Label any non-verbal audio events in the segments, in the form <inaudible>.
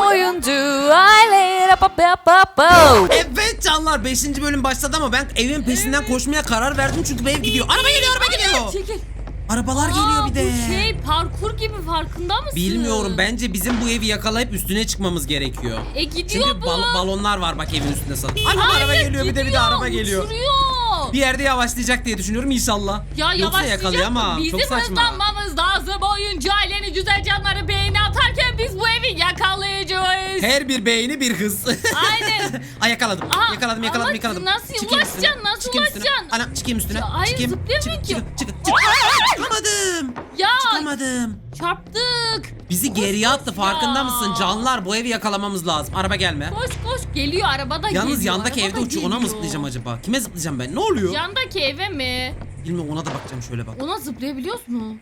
oyuncu aile. Evet canlar 5. bölüm başladı ama ben evin peşinden koşmaya karar verdim çünkü bu ev gidiyor. Araba geliyor araba geliyor. Çekil. Arabalar geliyor bir de. Bu şey parkur gibi farkında mısın? Bilmiyorum bence bizim bu evi yakalayıp üstüne çıkmamız gerekiyor. E gidiyor Çünkü bu. bal- balonlar var bak evin üstünde. Ana Hayır, araba geliyor bir de bir de gidiyor, araba geliyor. Uçuruyor. Bir yerde yavaşlayacak diye düşünüyorum inşallah. Ya Yoksa yakalayamam. Bizim Çok saçma. hızlanmamız lazım. Oyuncu ailenin güzel canları beğeni atarken biz bu evi yakalayacağız. Her bir beğeni bir hız. Aynen. <laughs> Ay yakaladım. Aha, yakaladım yakaladım yakaladım. nasıl Çıkayım ulaşacaksın, üstüne, nasıl çıkayım üstüne. ulaşacaksın? Ana çıkayım üstüne. Ya, hayır, çıkayım. zıplayamıyor çık, ki. çık, çık, çık. Aa, Çıkamadım. Ya Çıkamadım. çarptık. Bizi geriye attı farkında ya. mısın? Canlar bu evi yakalamamız lazım. Araba gelme. Koş koş geliyor arabada Yalnız geliyor. yandaki arabada evde uçuyor. Ona mı zıplayacağım acaba? Kime zıplayacağım ben? Ne oluyor? Yandaki eve mi? Bilmiyorum ona da bakacağım şöyle bak. Ona zıplayabiliyoruz mu?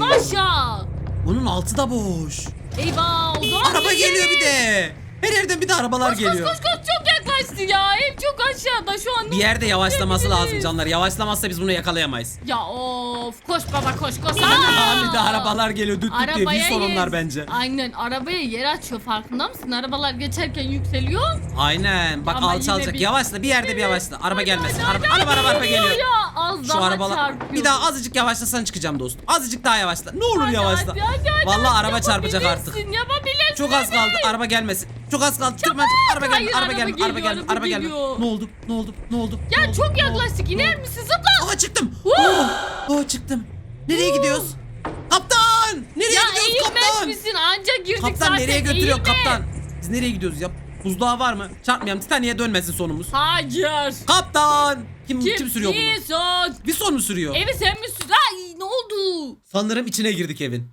Aşağı. Onun altı da boş. Eyvah o zaman Araba geliyor bir de. Her yerden bir de arabalar Koş geliyor. koş koş çok yaklaştı ya. Ev çok aşağıda şu an. Bir yerde yavaşlaması lazım canlar. Yavaşlamazsa biz bunu yakalayamayız. Ya of koş baba koş koş. Aa, bir de arabalar geliyor düt düt diye. Arabaya yer- onlar bence. Aynen arabaya yer açıyor farkında mısın? Arabalar geçerken yükseliyor. Aynen. Bak Ama alçalacak. yine bir- Yavaşla bir yerde bir yavaşla. Araba gelmesin. Araba araba, araba geliyor. Ya az Şu daha arabalar. çarpıyor. Bir daha azıcık yavaşlasan çıkacağım dostum. Azıcık daha yavaşla. Ne olur Hadi, yavaşla. hadi, hadi, hadi, Vallahi hadi, araba çarpacak artık. yapabilirsin. Çok az kaldı. Araba gelmesin. Çok az kaldı. Tırman. Araba. Hayır, Araba geliyor, Araba geldi. araba geliyor. Ne oldu? Ne oldu? Ne oldu? Ne Ya oldu? çok Ne oldu? yaklaştık. Ne İner misin? Zıpla. Aa çıktım. Oh, oh çıktım. Nereye gidiyoruz? Kaptan! Nereye Ya gidiyoruz eğilmez kaptan? misin? Anca girdik Kaptan zaten. nereye götürüyor kaptan? Biz nereye gidiyoruz ya? Buzdağı var mı? Çarpmayalım. Titanik'e dönmesin sonumuz. Hayır. Kaptan! Kim, kim, Kim, sürüyor bunu? Wilson. Bir son mu sürüyor? Evi sen mi sür? Ay ne oldu? Sanırım içine girdik evin.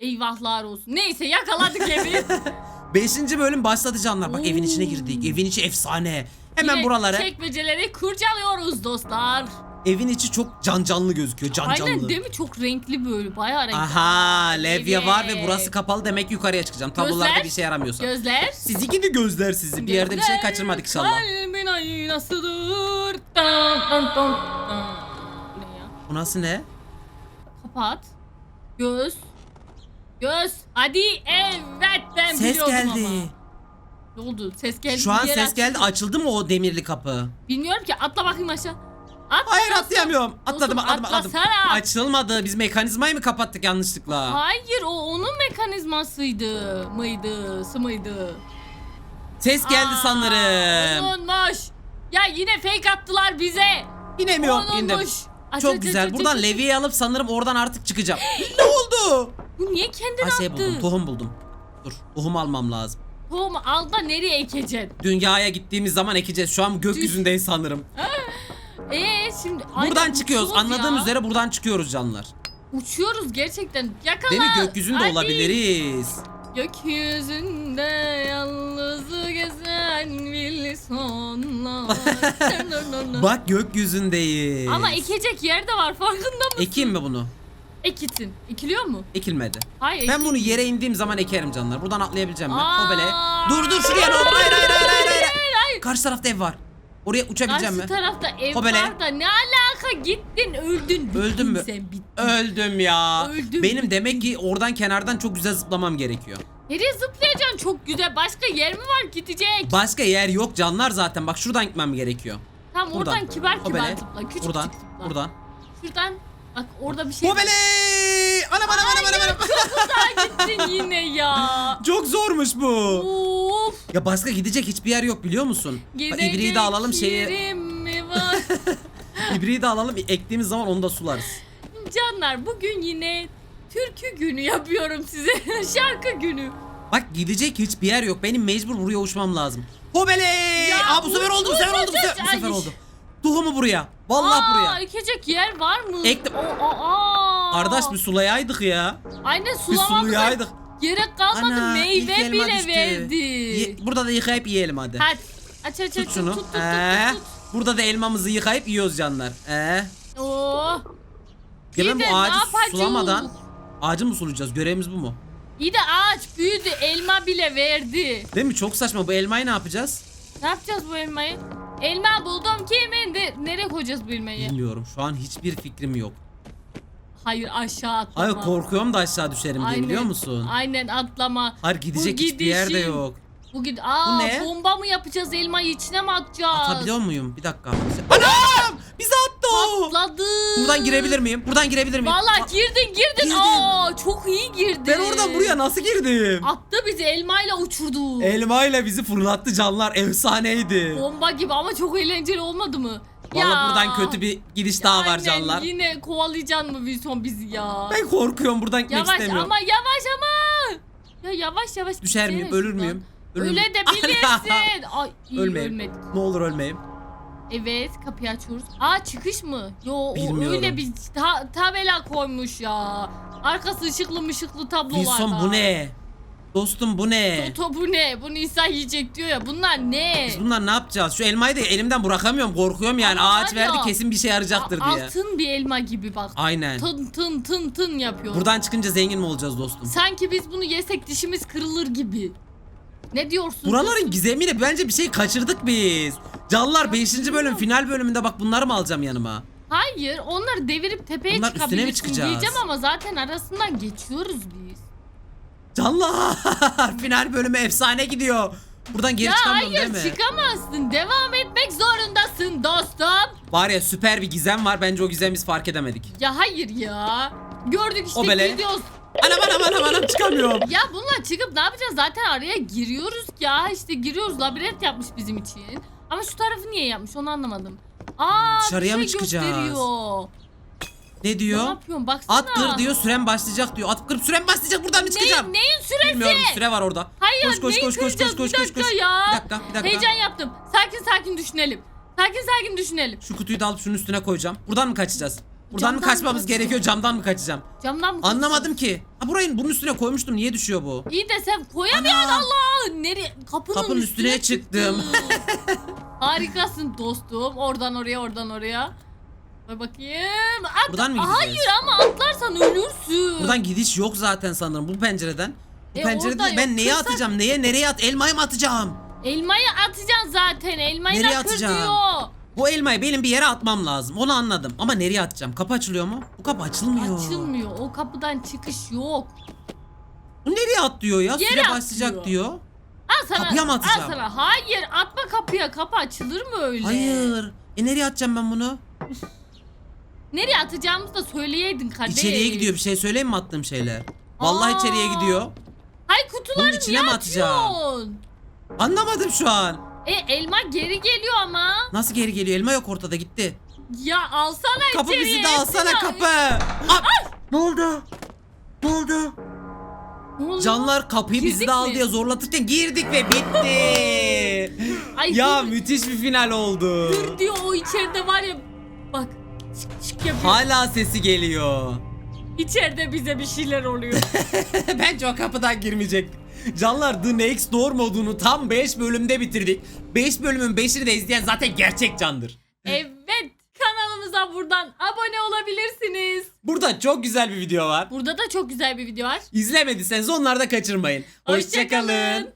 Eyvahlar olsun. Neyse yakaladık evi. <laughs> Beşinci bölüm başladı canlar. Bak evin içine girdik. Evin içi efsane. Hemen Yine buralara. Çekmeceleri kurcalıyoruz dostlar. Evin içi çok can canlı gözüküyor. Can Aynen canlı. değil mi? Çok renkli böyle. Bayağı renkli. Aha levye var ve Evet. burası kapalı demek ki yukarıya çıkacağım. Tablolarda Gözler. bir işe yaramıyorsa. Gözler. Sizi gidi gözler sizi. Bir yerde bir şey kaçırmadık inşallah. Kalbin aynasıdır. Tan, tan, tan, tan. Bu ne ya? Bu nasıl ne? Kapat. Göz. Göz. Hadi evet ben Ses biliyordum geldi. ama. Ne oldu? Ses geldi. Şu an Bir yer ses geldi. Açıldı mı o demirli kapı? Bilmiyorum ki atla bakayım aşağı. Atla Hayır dostum. atlayamıyorum. Atladım Dostum, atladım atladım. atlasana. Açılmadı. Biz mekanizmayı mı kapattık yanlışlıkla? Hayır o onun mekanizmasıydı. Mıydı? Sı mıydı? Ses geldi Aa, sanırım. Onunmuş. Ya yine fake attılar bize. İnemiyorum Onunmuş. indim. Aç, Çok aç, güzel. aç, Buradan levyeyi alıp sanırım oradan artık çıkacağım. <gasps> ne oldu? Bu niye kendini Ha şey attı? buldum. Tohum buldum. Dur. Tohum almam lazım. Tohum al da nereye ekeceksin? Dünyaya gittiğimiz zaman ekeceğiz. Şu an gökyüzündeyiz sanırım. Ee şimdi Buradan çıkıyoruz. Anladığım ya. üzere buradan çıkıyoruz canlar. Uçuyoruz gerçekten. Yakala. Değil mi? Gökyüzünde Hadi. olabiliriz. Gökyüzünde yalnız gezen bir sonlar. <laughs> Bak gökyüzündeyiz. Ama ekecek yer de var farkında mısın? Ekeyim mi bunu? Ekitin. Ekiliyor mu? Ekilmedi. Hayır. Ben bunu yere indiğim zaman ekerim canlar. Buradan atlayabileceğim ben. Aa. Hobele. Dur dur şuraya hayır. Hayır hayır. Karşı tarafta ev var. Oraya uçabileceğim Karşı mi? tarafta ev Hobele. var da ne alaka gittin öldün. Öldün mü? Sen bittin. Öldüm ya. Öldüm, Benim demek ki oradan kenardan çok güzel zıplamam gerekiyor. Nereye zıplayacaksın çok güzel. Başka yer mi var gidecek? Başka yer yok canlar zaten. Bak şuradan gitmem gerekiyor. Tamam Buradan. oradan kibar kibar Hobele. zıpla. Küçük Buradan. küçük zıpla. Buradan. Şuradan. Bak orada bir şey. Hobele! Ana bana bana bana bana. Uzağa gittin yine ya. <laughs> Çok zormuş bu. Of. Ya başka gidecek hiçbir yer yok biliyor musun? Bak ibriği de alalım şeyi. mi var? <laughs> İbriği de alalım ektiğimiz zaman onu da sularız. Canlar bugün yine türkü günü yapıyorum size. <laughs> Şarkı günü. Bak gidecek hiçbir yer yok. Benim mecbur buraya uçmam lazım. Hobele! Ya Aa bu sefer oldu, bu sefer oldu, bu sefer, bu sefer oldu. Tohumu buraya. Vallahi Aa, buraya. ekecek yer var mı? Ektim. Aa, aa. Kardeş bir sulayaydık ya. Aynen Bir sulamamıza sulayaydık. Gerek kalmadı. Ana, ilk Meyve elma bile düştü. verdi. Ye- burada da yıkayıp yiyelim hadi. Hadi. Aç aç aç. Tut şunu. Tut tut tut, Ee, tut, burada da elmamızı yıkayıp yiyoruz canlar. Ee. Oo. ya ben de bu ağacı yapacağız? sulamadan ağacı mı sulayacağız? Görevimiz bu mu? İyi de ağaç büyüdü. Elma bile verdi. Değil mi? Çok saçma. Bu elmayı ne yapacağız? Ne yapacağız bu elmayı? Elma buldum kimin? De, nereye koyacağız bu elmayı? Bilmiyorum. Şu an hiçbir fikrim yok. Hayır aşağı atlama. Hayır korkuyorum da aşağı düşerim diye biliyor musun? Aynen atlama. Hayır gidecek hiçbir yer de gidişin- yok. Bu gid Aa, Bu ne? bomba mı yapacağız elmayı içine mi atacağız? Atabiliyor muyum? Bir dakika. Anam! Bizi attı o. Atladı. Buradan girebilir miyim? Buradan girebilir miyim? Valla Aa, girdin girdin. Girdim. Aa çok iyi girdin. Ben oradan buraya nasıl girdim? Attı bizi elmayla uçurdu. Elmayla bizi fırlattı canlar. Efsaneydi. Bomba gibi ama çok eğlenceli olmadı mı? Valla buradan kötü bir gidiş daha var Aynen, canlar. Yine kovalayacaksın mı Wilson bizi ya? Ben korkuyorum buradan gitmek yavaş istemiyorum. ama yavaş ama. Ya yavaş yavaş. Düşer miyim? gitsene Ölür şuradan. müyüm? Ölür Öyle müyüm? de <laughs> bilirsin. Ay iyi Ölmeyeyim. ölmedik. Ne olur ölmeyeyim. Evet kapıyı açıyoruz. Aa çıkış mı? Yo o Bilmiyorum. öyle bir ta- tabela koymuş ya. Arkası ışıklı mışıklı tablolar Wilson bu ne? Dostum bu ne? Toto bu ne? Bunu insan yiyecek diyor ya. Bunlar ne? Biz bunlar ne yapacağız? Şu elmayı da elimden bırakamıyorum. Korkuyorum yani. Ama Ağaç var ya, verdi kesin bir şey yarayacaktır diye. Altın bir elma gibi bak. Aynen. Tın tın tın tın yapıyor. Buradan çıkınca zengin mi olacağız dostum? Sanki biz bunu yesek dişimiz kırılır gibi. Ne diyorsun? Buraların gizemiyle bence bir şey kaçırdık biz. Canlar 5. bölüm final bölümünde bak bunları mı alacağım yanıma? Hayır onları devirip tepeye Bunlar üstüne mi çıkabilirsin çıkacağız? diyeceğim ama zaten arasından geçiyoruz biz. Canlar <laughs> final bölümü efsane gidiyor. Buradan geri ya çıkamıyorum hayır değil mi? çıkamazsın. Devam etmek zorundasın dostum. Var ya süper bir gizem var. Bence o gizemi biz fark edemedik. Ya hayır ya. Gördük işte O bele. gidiyoruz. Anam anam anam anam çıkamıyorum. Ya bununla çıkıp ne yapacağız? Zaten araya giriyoruz ya. İşte giriyoruz. Labirent yapmış bizim için. Ama şu tarafı niye yapmış onu anlamadım. Aa Dışarıya bir mı şey çıkacağız? gösteriyor. Ne Ne diyor? yapıyorsun? Baksana. At kır diyor süren başlayacak diyor. At kır süren başlayacak buradan mı çıkacağım? Ne, neyin süresi? Bilmiyorum süre var orada. Hayır koş koş neyi koş koş koş koş bir koş dakika koş. ya. Bir dakika bir dakika. Heyecan yaptım. Sakin sakin düşünelim. Sakin sakin düşünelim. Şu kutuyu da alıp şunun üstüne koyacağım. Buradan mı kaçacağız? Buradan mı Camdan mı kaçmamız kaçacağız? gerekiyor? Camdan mı kaçacağım? Camdan mı Anlamadım ki. Ha burayı bunun üstüne koymuştum. Niye düşüyor bu? İyi de sen koyamıyorsun! Allah. Nereye? Kapının, Kapının üstüne çıktım. <laughs> Harikasın dostum. Oradan oraya oradan oraya. Dur bakayım. At. Buradan mı gideceğiz? Hayır ama atlarsan ölürsün. Buradan gidiş yok zaten sanırım bu pencereden. Bu E, pencerede orada ben yok. neye Kırsak- atacağım? Neye nereye at? Elmayı mı atacağım? Elmayı atacaksın zaten. Elmayı Nereye da kır atacağım? diyor. Bu elmayı benim bir yere atmam lazım. Onu anladım. Ama nereye atacağım? Kapı açılıyor mu? Bu kapı açılmıyor. Açılmıyor. O kapıdan çıkış yok. Bu nereye at diyor ya? Yere Süre at başlayacak diyor. diyor. Al sana. Kapıya mı atacağım? Al sana. Hayır atma kapıya. Kapı açılır mı öyle? Hayır. E nereye atacağım ben bunu? <laughs> Nereye atacağımızı da söyleyeydin kardeş. İçeriye gidiyor. Bir şey söyleyeyim mi attığım şeyler? Vallahi Aa. içeriye gidiyor. Hay kutuları Bunun içine niye mi atacağım? atıyorsun? Anlamadım şu an. E elma geri geliyor ama. Nasıl geri geliyor? Elma yok ortada gitti. Ya alsana Kapı içeriye. bizi de alsana hepsini al. kapı. Aa, ne oldu? Ne oldu? Ne oldu? Canlar kapıyı bizi Girdik de al mi? diye zorlatırken girdik ve bitti. Ay, ya dur. müthiş bir final oldu. Dur diyor o içeride var ya. Bak çık çık yapıyor. Hala sesi geliyor. İçeride bize bir şeyler oluyor. <laughs> Bence o kapıdan girmeyecek. Canlar The Next Door modunu tam 5 bölümde bitirdik. 5 bölümün 5'ini de izleyen zaten gerçek candır. evet kanalımıza buradan abone olabilirsiniz. Burada çok güzel bir video var. Burada da çok güzel bir video var. İzlemediyseniz onları da kaçırmayın. Hoşçakalın. Hoşçakalın.